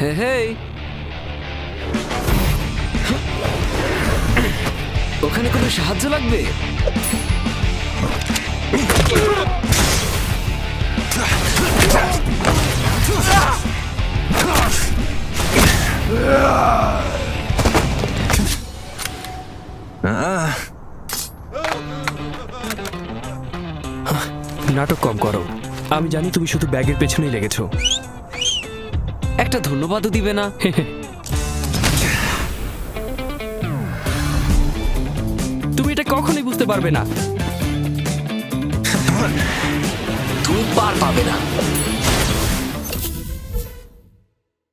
হে হে ওখানে কোনো সাহায্য লাগবে? নাটক কম করো। আমি জানি তুমি শুধু ব্যাগের পেছনেই লেগেছো। একটা ধন্যবাদও দিবে না। তুমি এটা কখনোই বুঝতে পারবে না। তুমি পার পাবে না।